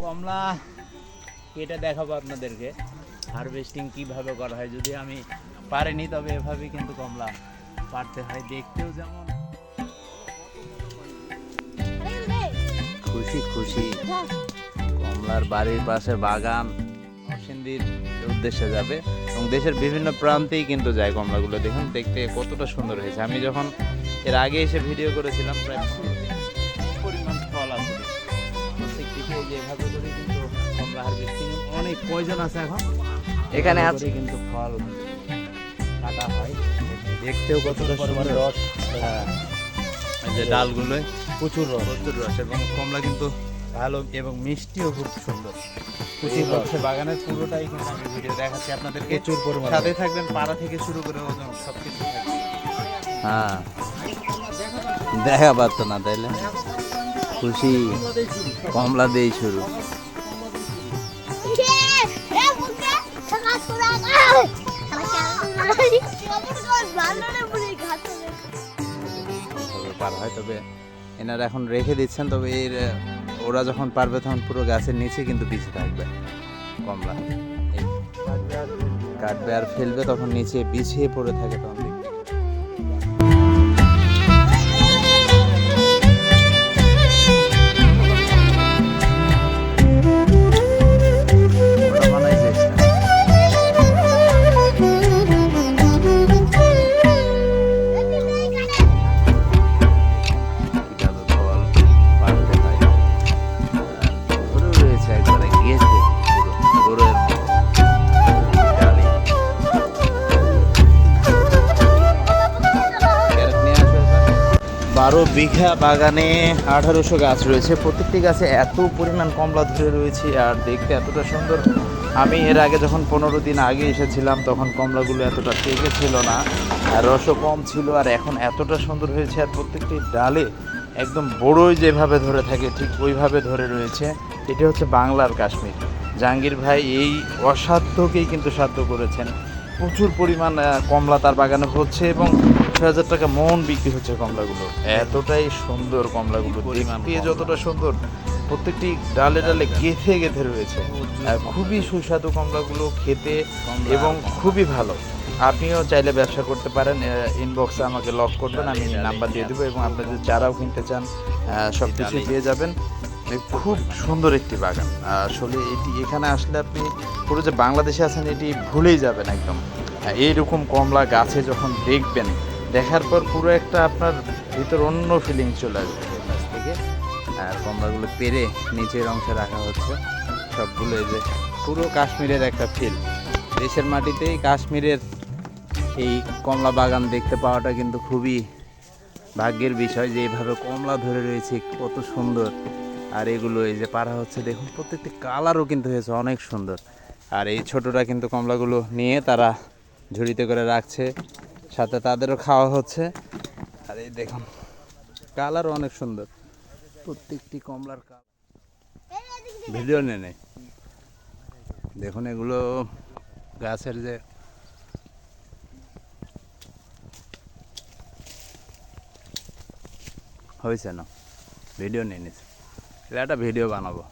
কমলা, এটা দেখাবো আপনাদেরকে। হারভেস্টিং কীভাবে করা হয়, যদি আমি পারিনি তবে এভাবেই কিন্তু কমলা পারতে হয়, দেখতেও যেমন। খুশি খুশি। কমলার বাড়ির পাশে বাগান, নরসিংদীর উদ্দেশ্যে যাবে এবং দেশের বিভিন্ন প্রান্তেই কিন্তু যায় কমলাগুলো। দেখুন, দেখতে কতটা সুন্দর হয়েছে। আমি যখন এর আগে এসে ভিডিও করেছিলাম, প্রায় অনেক প্রয়োজন আছে এখন? এখানে আছে কিন্তু ফল কাটা হয়। দেখতেও সুন্দর। রস হ্যাঁ। যে ডালগুলোয় প্রচুর রস। প্রচুর রস এবং কমলা কিন্তু ভালো এবং মিষ্টিও খুব সুন্দর। হচ্ছে বাগানের পুরোটাই কিন্তু আমি ভিডিও দেখাচ্ছি। আপনাদেরকে প্রচুর পরিমাণে। সাথে থাকবেন পাড়া থেকে শুরু করে ওজন সব কিছু হ্যাঁ। দেখা পারতো না তাইলে। খুশি। কমলা দেই শুরু। তবে পার হয়, তবে এনারা এখন রেখে দিচ্ছেন, তবে এর ওরা যখন পারবে তখন পুরো গাছের নিচে কিন্তু পিছিয়ে থাকবে। কমলা। কাটবে আর ফেলবে, তখন নিচে বিছিয়ে পড়ে থাকে তখন বারো বিঘা বাগানে আঠারোশো গাছ রয়েছে। প্রত্যেকটি গাছে এত পরিমাণ কমলা ধরে রয়েছে আর দেখতে এতটা সুন্দর। আমি এর আগে যখন পনেরো দিন আগে এসেছিলাম, তখন কমলাগুলো এতটা পেকে ছিল না আর রসও কম ছিল আর এখন এতটা সুন্দর হয়েছে আর প্রত্যেকটি ডালে একদম বড়ই যেভাবে ধরে থাকে, ঠিক ওইভাবে ধরে রয়েছে। এটি হচ্ছে বাংলার কাশ্মীর। জাহাঙ্গীর ভাই এই অসাধ্যকেই কিন্তু সাধ্য করেছেন। প্রচুর পরিমাণ কমলা তার বাগানে হচ্ছে এবং ছয় হাজার টাকা মন বিক্রি হচ্ছে কমলাগুলো। এতটাই সুন্দর কমলাগুলো দেখতে যতটা সুন্দর প্রত্যেকটি ডালে ডালে গেথে গেথে রয়েছে। খুবই সুস্বাদু কমলাগুলো খেতে এবং খুবই ভালো। আপনিও চাইলে ব্যবসা করতে পারেন ইনবক্সে আমাকে লক করবেন আমি নাম্বার দিয়ে দেবো এবং আপনি যদি চারাও কিনতে চান সব কিছুই পেয়ে যাবেন। খুব সুন্দর একটি বাগান। আসলে এটি এখানে আসলে আপনি পুরো যে বাংলাদেশে আছেন এটি ভুলেই যাবেন একদম। এইরকম কমলা গাছে যখন দেখবেন দেখার পর পুরো একটা আপনার ভিতর অন্য ফিলিং চলে আসবে কাছ থেকে। আর কমলাগুলো পেরে নিচের অংশে রাখা হচ্ছে। সবগুলো এই যে পুরো কাশ্মীরের একটা ফিল দেশের মাটিতেই কাশ্মীরের এই কমলা বাগান দেখতে পাওয়াটা কিন্তু খুবই ভাগ্যের বিষয় যে এইভাবে কমলা ধরে রয়েছে, কত সুন্দর। আর এগুলো এই যে পাড়া হচ্ছে, দেখুন, প্রত্যেকটি কালারও কিন্তু হয়েছে অনেক সুন্দর। আর এই ছোটরা কিন্তু কমলাগুলো নিয়ে তারা ঝুড়িতে করে রাখছে। সাথে তাদেরও খাওয়া হচ্ছে। আর এই দেখুন, কালারও অনেক সুন্দর। প্রত্যেকটি কমলার ভিডিও নে নেই। দেখুন এগুলো গাছের যে হয়েছে না, ভিডিও নিয়ে নিছে এটা একটা ভিডিও বানাবো।